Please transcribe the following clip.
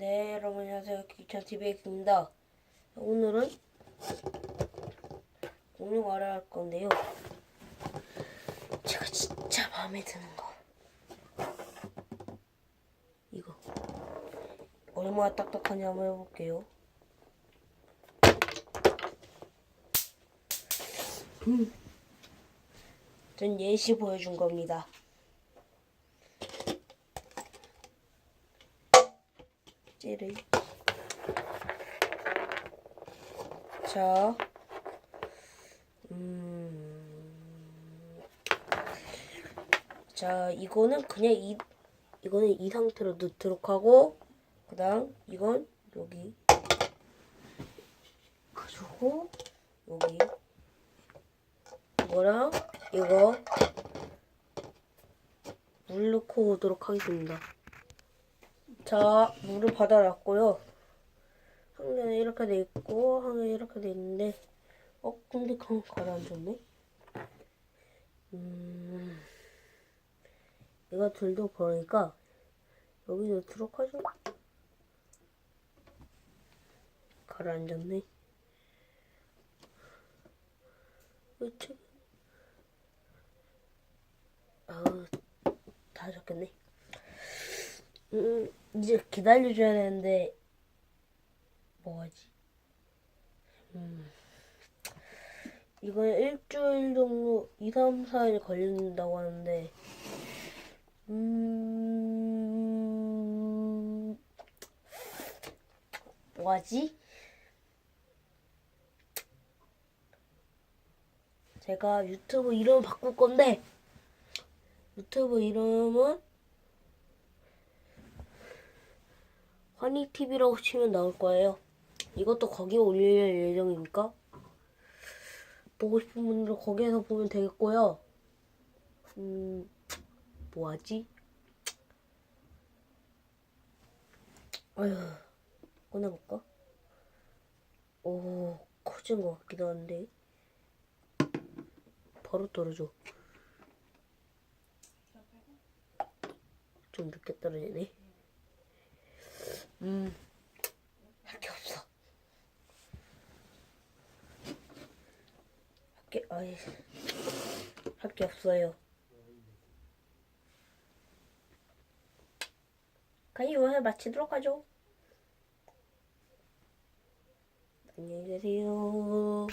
네, 여러분 안녕하세요. 기차TV입니다. 오늘은 공룡 알아할 건데요. 제가 진짜 마음에 드는 거. 이거. 얼마나 딱딱한지 한번 해볼게요. 음. 전 예시 보여준 겁니다. 찌를. 자, 음, 자 이거는 그냥 이 이거는 이 상태로 넣도록 하고, 그다음 이건 여기 가지고 여기 이거랑 이거 물 넣고 오도록 하겠습니다. 자, 물을 받아놨고요. 한 개는 이렇게 돼 있고, 한 개는 이렇게 돼 있는데, 어, 근데 그건 가라앉았네? 음, 이거 둘도 버리니까, 여기 넣도록 하죠. 가라앉았네. 으차. 아우, 다 젖겠네. 음, 이제 기다려줘야 되는데, 뭐하지? 음, 이건 일주일 정도, 2, 3, 4일 걸린다고 하는데, 음, 뭐하지? 제가 유튜브 이름 바꿀 건데, 유튜브 이름은 허니TV라고 치면 나올 거예요. 이것도 거기에 올릴 예정이니까 보고 싶은 분들은 거기에서 보면 되겠고요. 음, 뭐하지? 아휴, 꺼내볼까? 오, 커진 것 같기도 한데. 바로 떨어져. 좀 늦게 떨어지네. 음, 할 게 없어. 할 게, 아이, 할 게 없어요. 그냥 이거를 마치도록 하죠. 안녕히 계세요.